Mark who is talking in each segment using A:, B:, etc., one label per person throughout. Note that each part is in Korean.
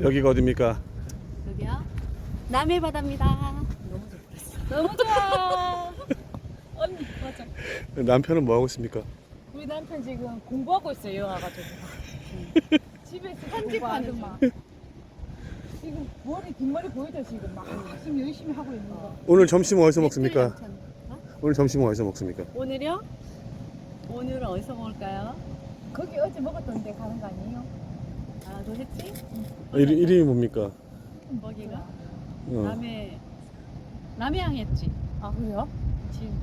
A: 여기가 어딥니까?
B: 여기요? 남해 바다입니다.
C: 너무 좋아. 언니 맞아.
A: 남편은 뭐 하고 있습니까?
C: 우리 남편 지금 공부하고 있어요. 여기 와가지고. 집에서 편집하는 막. 지금 머리 뒷머리 보이죠 지금 막 지금 열심히 하고 있는 거.
A: 오늘 점심 어디서 먹습니까?
B: 어?
A: 오늘 점심 어디서 먹습니까?
B: 오늘요? 오늘은 어디서 먹을까요?
C: 거기 어제 먹었던 데 가는 거 아니에요?
B: 아, 너 했지?
A: 아, 이름, 이름이 뭡니까?
B: 거기가?
A: 어.
B: 남해 남해항 했지?
C: 아 그래요?
B: 지금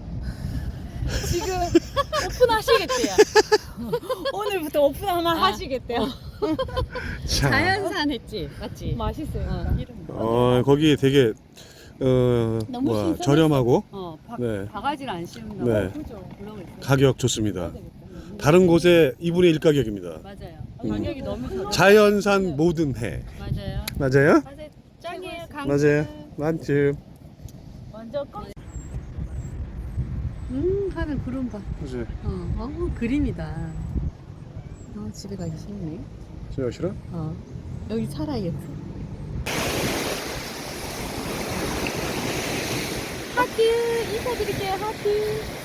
C: 지금 오픈하시겠대요. 오늘부터 오픈 하나
B: 아,
C: 하시겠대요.
A: 자,
B: 자연산 했지? 맞지?
C: 맛있어요.
B: 어.
C: 이름.
A: 어, 거기 되게 어,
B: 너무
A: 뭐야,
B: 신선했어.
A: 저렴하고
B: 어, 바,
A: 네.
B: 바가지를 안 씌운다고
A: 네.
C: 그죠.
B: 그러고 있어.
A: 가격 좋습니다. 다른 곳에 2분의 1 가격입니다.
B: 맞아요.
A: 음.
C: 가격이 너무 좋아.
A: 자연산 모든 해.
B: 맞아요.
A: 맞아요?
B: 맞아요. 짱이에요. 강추.
A: 맞아요. 만점.
C: 완전 껌.
B: 음, 하늘 구름 봐.
A: 그지?
B: 어, 어 그림이다. 어, 집에 가기 싫네.
A: 저 싫어?
B: 어, 여기 살아야겠어.
C: 하트 인사드릴게요. 하트.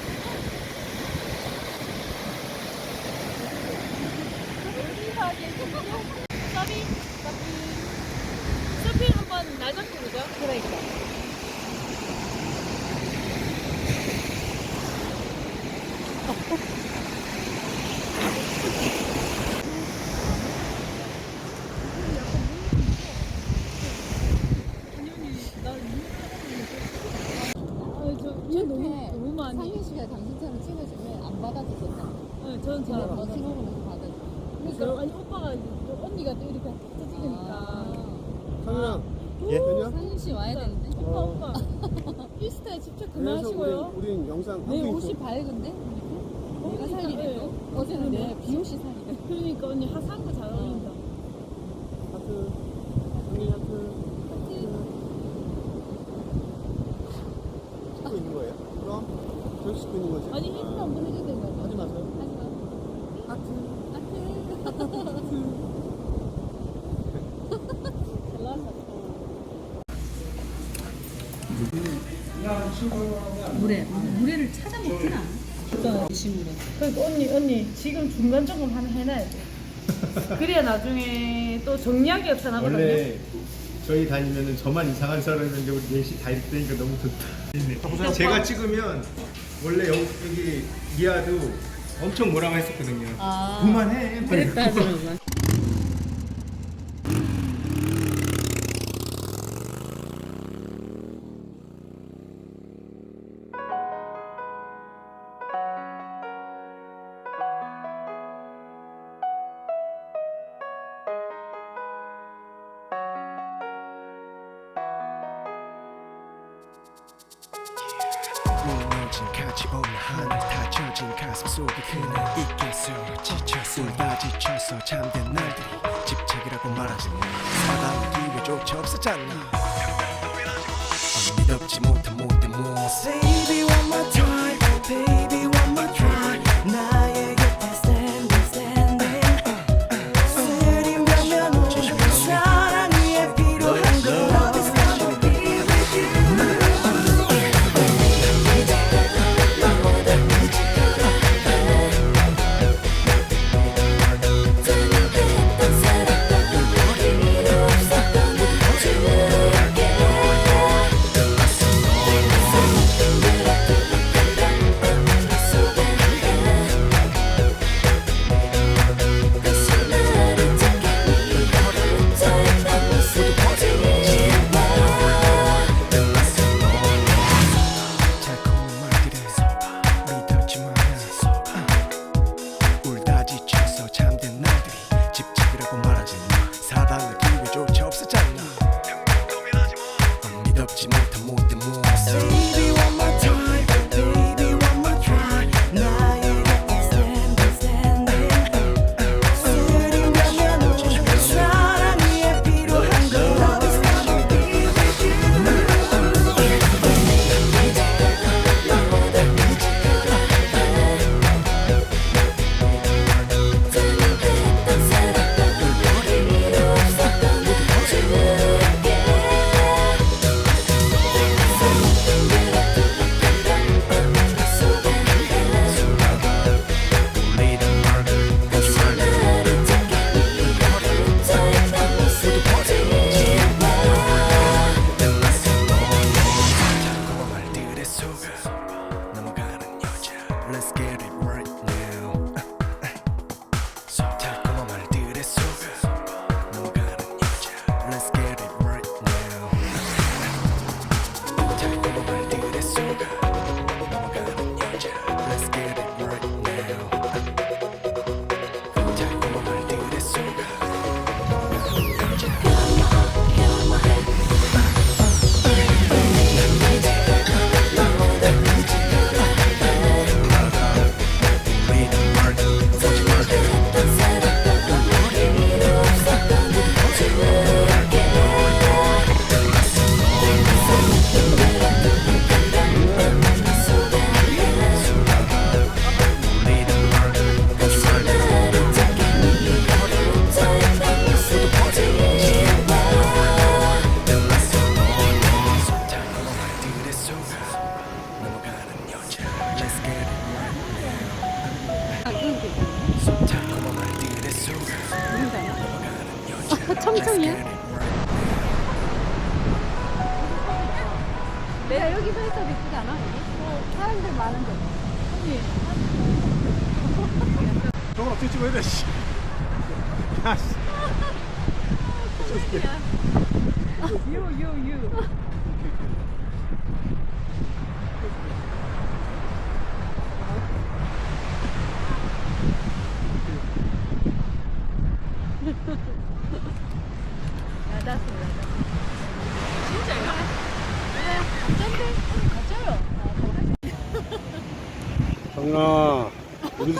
C: 서빙 서빙 서빙 한번 날 잡고 그러니까.
B: 이게
C: 너무- 너무 많이. 네.
B: 멋지고 받아줘.
C: 그러니까 아니 오빠가 언니가 또 이렇게 탁 찍으니까.
A: 상윤아.
C: 예?
B: 상현 씨 와야 되는데.
C: 오빠 오빠 인스타에 집착 그만하시고요.
A: 우린 영상
B: 내 옷이 밝은데? 내가 살리네 또. 어제는 내 비옷이 살리네.
C: 그러니까 언니 하산 거잘 어울린다.
A: 하트. 언니 하트. 찍고 있는 거예요? 그럼 저기 찍고 있는 거지?
C: 아니 힌트 한번 해줘야 된다.
A: 하지 마세요.
C: 잘 나왔어.
B: 물에 물에를 찾아 먹진 않아. 진짜 물에.
C: 그러니까 언니 언니 지금 중간 점검 하나 해놔야 돼. 그래야 나중에 또 정리하기 없어 나거든요.
D: 원래 저희 다니면은 저만 이상한 사람인데 우리 넷이 다 되니까 너무 좋다. 제가 찍으면 원래 여기, 여기 미아도 엄청 뭐라고 했었거든요.
B: 아.
D: 그만해.
B: 그랬다 그러면.
E: 울다 믿었지 못한 못
B: 청청이야? 내가 여기 서 있어도 이쁘지 않아? 사람들 많은데.
A: 저걸 어떻게 찍어야 돼? 씨. 야, 씨.
C: You you you.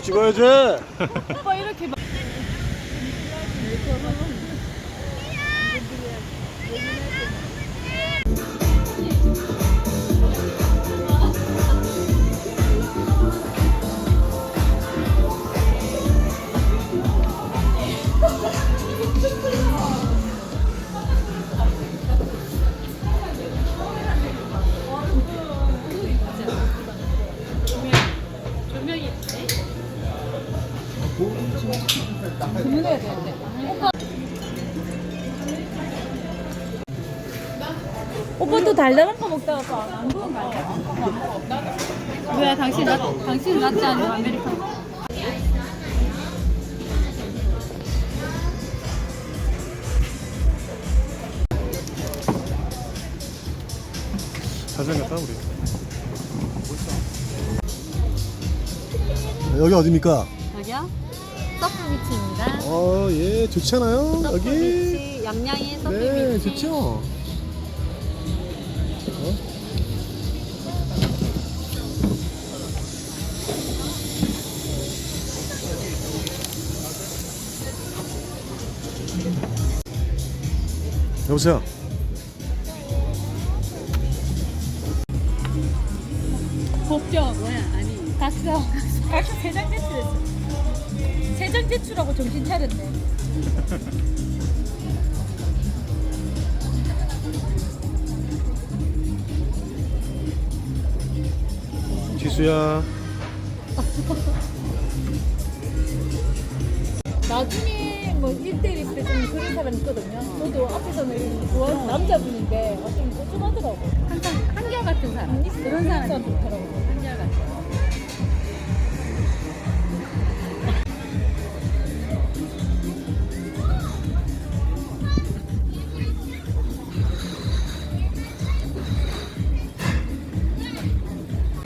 A: 찍어야지.
C: 오빠 이렇게 달달한 거 먹다가 아니야? 왜 당신 나 당신 낫지 않은 아메리카노?
E: 잘생겼다 우리 여기 어디입니까?
B: 여기요? 서프비치입니다.
E: 어, 예, 좋잖아요. 여기.
B: 서프비치, 양양의 서프비치.
E: 네, 좋죠. 보세요.
C: 복죠.
B: 뭐야, 아니.
C: 갔어. 가서 세장 제출했어. 세장 제출하고 정신 차렸네.
E: 지수야.
C: 저도 앞에서는 좋아하는 남자분인데 어좀 꼬집하더라고.
B: 항상 한결같은 사람.
C: 그런 사람 좋더라고.
B: 한결같은.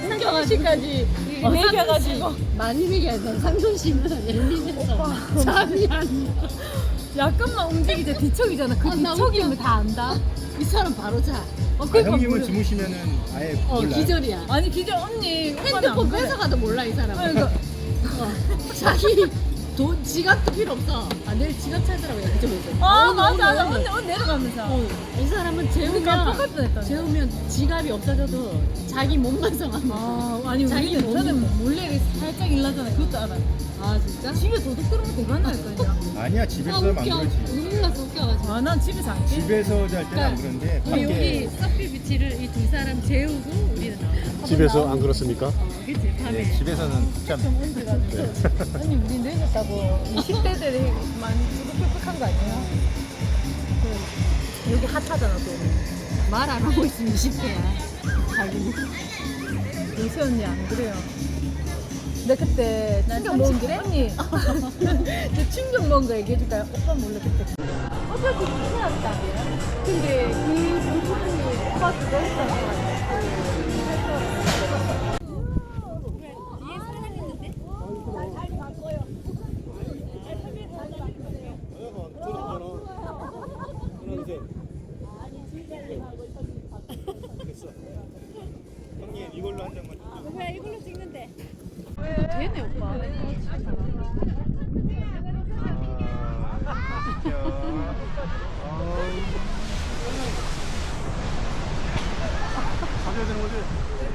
C: 상경아씨까지 매겨가지고
B: 많이 얘기하는 상선 씨는 열리면서 잠이 안 나.
C: 약간만 움직이자 뒤척이잖아. 그
B: 아, 나
C: 뒤척이면 다 안다.
B: 이 사람 바로 자.
C: 어,
D: 아,
C: 그러니까
D: 형님은
C: 모르-
D: 주무시면은 아예
B: 어,
D: 몰라요.
B: 기절이야.
C: 아니 기절 언니
B: 핸드폰
C: 안 그래.
B: 뺏어가도 몰라, 이 사람은.
C: 아니, 그러니까
B: 어, 자기 돈, 지갑도 필요 없어. 아, 내일 지갑 찾으라고 얘기 좀 해줘.
C: 아
B: 오늘,
C: 맞아
B: 오늘,
C: 맞아
B: 오늘.
C: 언니 내려가면서
B: 어, 이 사람은
C: 우리
B: 재우면
C: 깜빡했다 했다
B: 재우면 지갑이 없어져도 자기 몸만 성하면
C: 아 아니
B: 자기
C: 우리는
B: 몸이-
C: 저는 몰래 살짝 일나잖아 그것도 알아
B: 아 진짜?
C: 집에 도둑 들어오면 대박날거든요
D: 아니야 집에서
B: 아 웃겨. 눈물 나서 웃겨가지고
C: 아난 집에서 안 깨.
D: 집에서 할 때는 안 그런데
B: 우리 여기
D: 밖에
B: 서피 비치를 이 두 사람 재우고
E: 집에서 안 그렇습니까?
B: 어 그치 밤에
D: 네, 집에서는 참.
C: 좀 얹어가지고 언니 우리 늙었다고 20대들이 많이 두둑불뚝한 거 아니에요? 그, 여기 핫하잖아 또.
B: 말 안 하고 있으면 20대야. 자기는
C: 요새 언니 안 그래요. 내 그때
B: 난
C: 충격 먹은
B: 거30
C: 언니. 내 충격 먹은 거 얘기해줄까요? 오빠 몰래 그때. 오빠 그 무서웠다며. 근데 그 부분이 오빠 그거 했잖아
E: 가져야 되는 거지?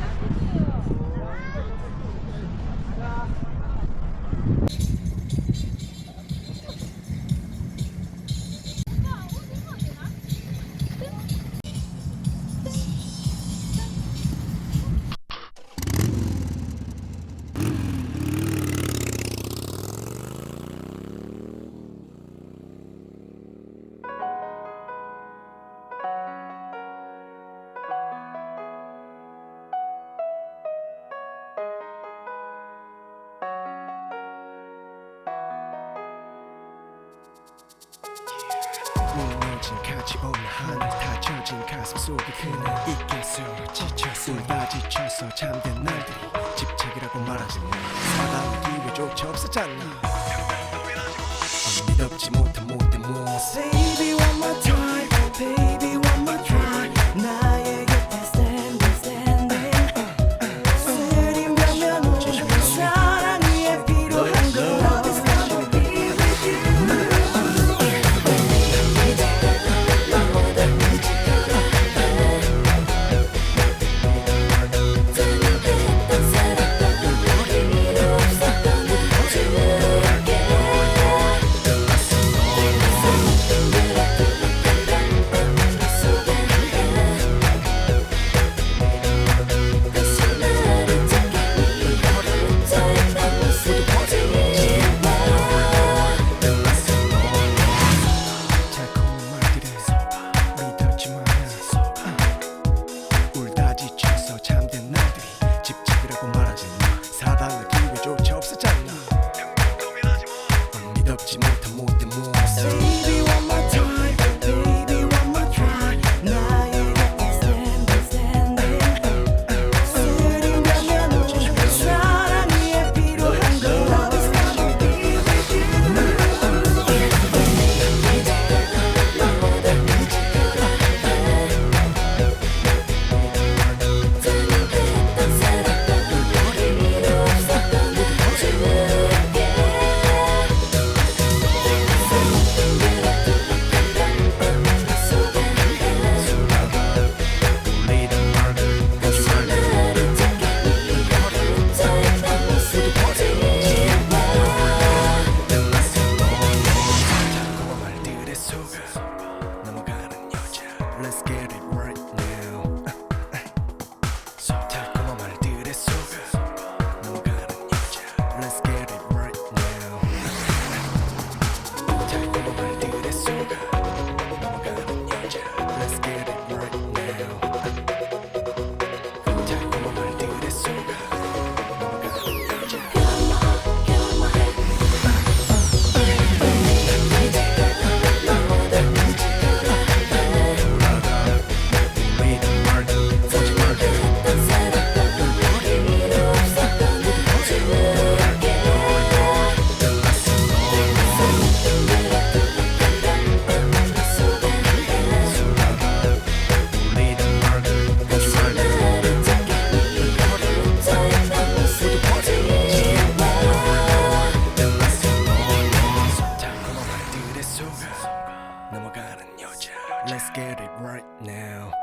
F: now.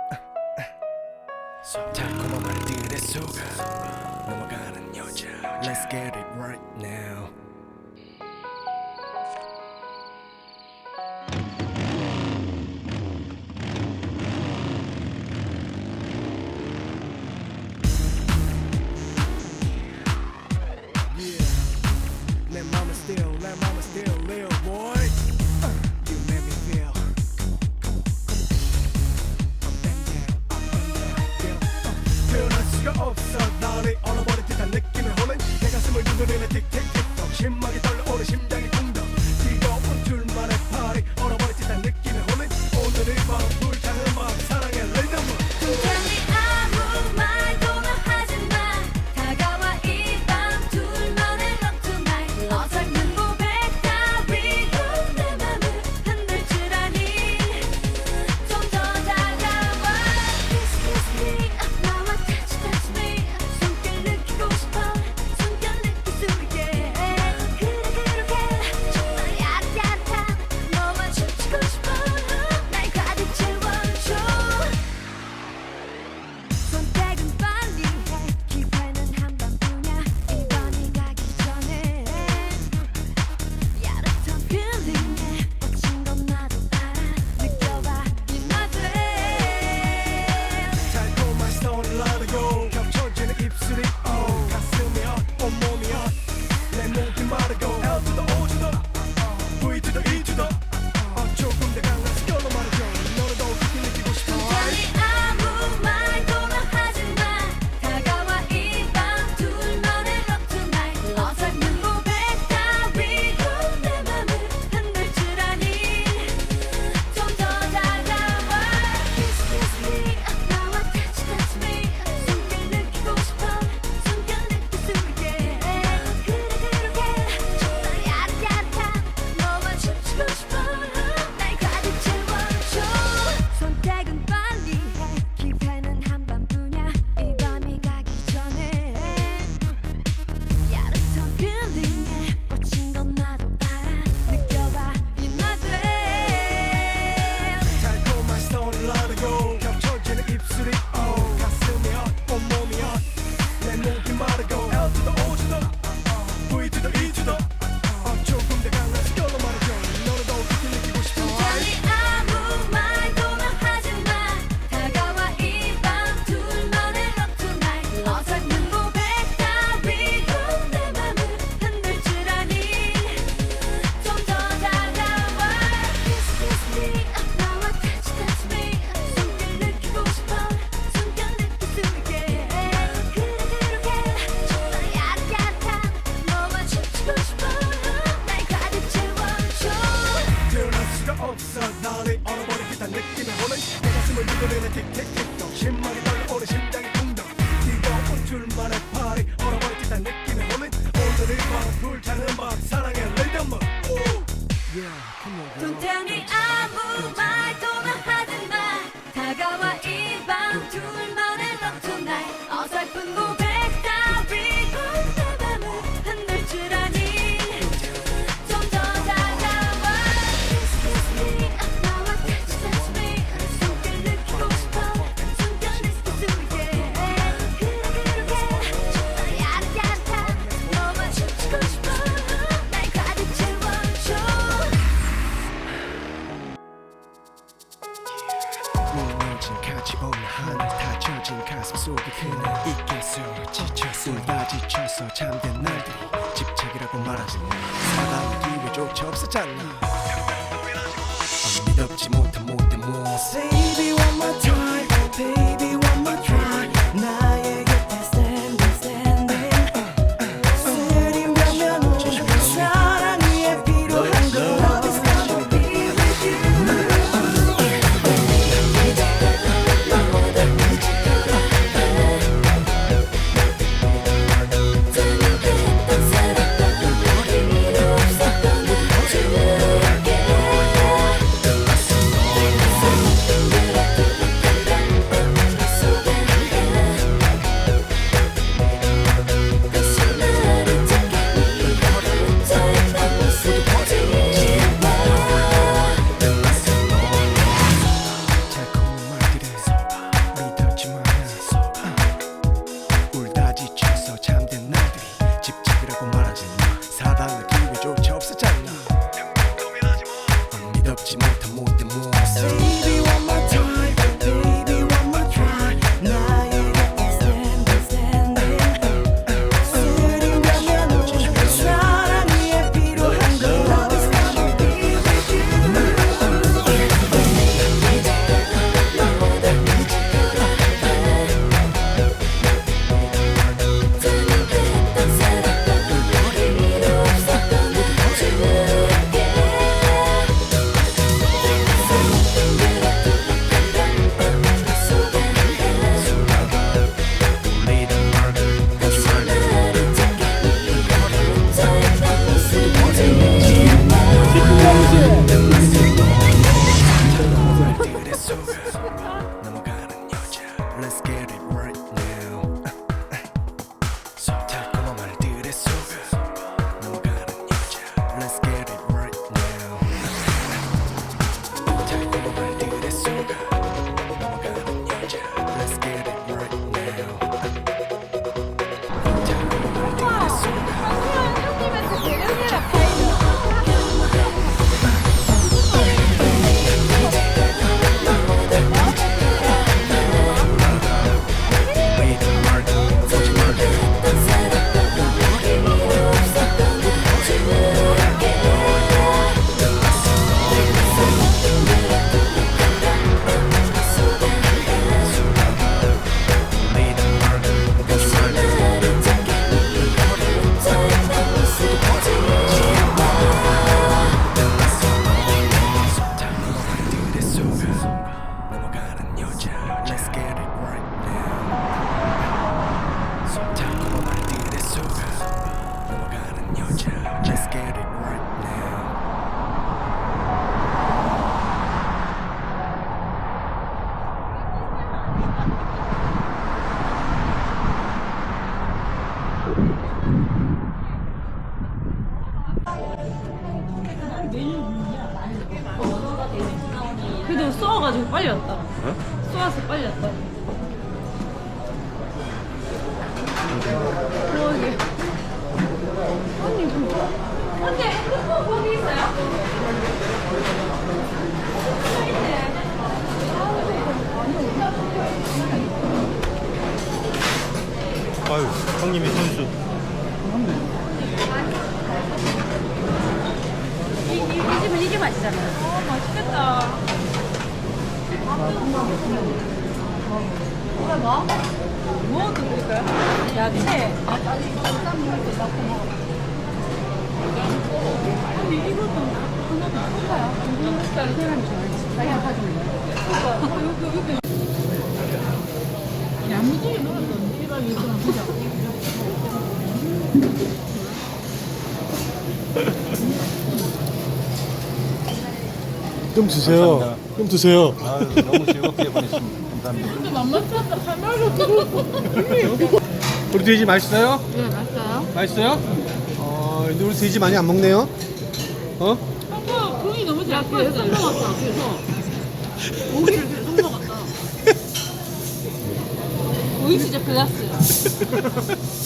E: Let's get it right now.
C: 그래도 쏘아가지고 빨리 왔다. 쏘아서 빨리 왔다. 그러게. 언니, 그- 언니, 핸드폰 거기 있어요?
D: 아유, 형님이 선수.
B: 이, 이, 이 집은 이게 맛있잖아요.
C: 어, 맛있겠다. 뭐야, 뭐? 뭐 드릴까요? 야채. 아니, 이것도 하나도 할까요? 중국살 사람이 좋아하지. 자기가 여기.
B: 야무지게 놀았던 일반 유튜브 보자.
A: 좀 드세요.
D: 감사합니다.
A: 좀 드세요.
D: 아유, 너무 즐겁게 보냈습니다. 감사합니다.
B: 근데 만만찮다. 칼말로 들어.
A: 우리 돼지 맛있어요?
B: 네, 맛있어요.
A: 맛있어요? 어, 근데 우리 돼지 많이 안 먹네요. 어?
B: 아까 그이 너무 잘 그래서 선 먹었어. 그래서 고기를 계속 먹었다. 고기 진짜 클라스야.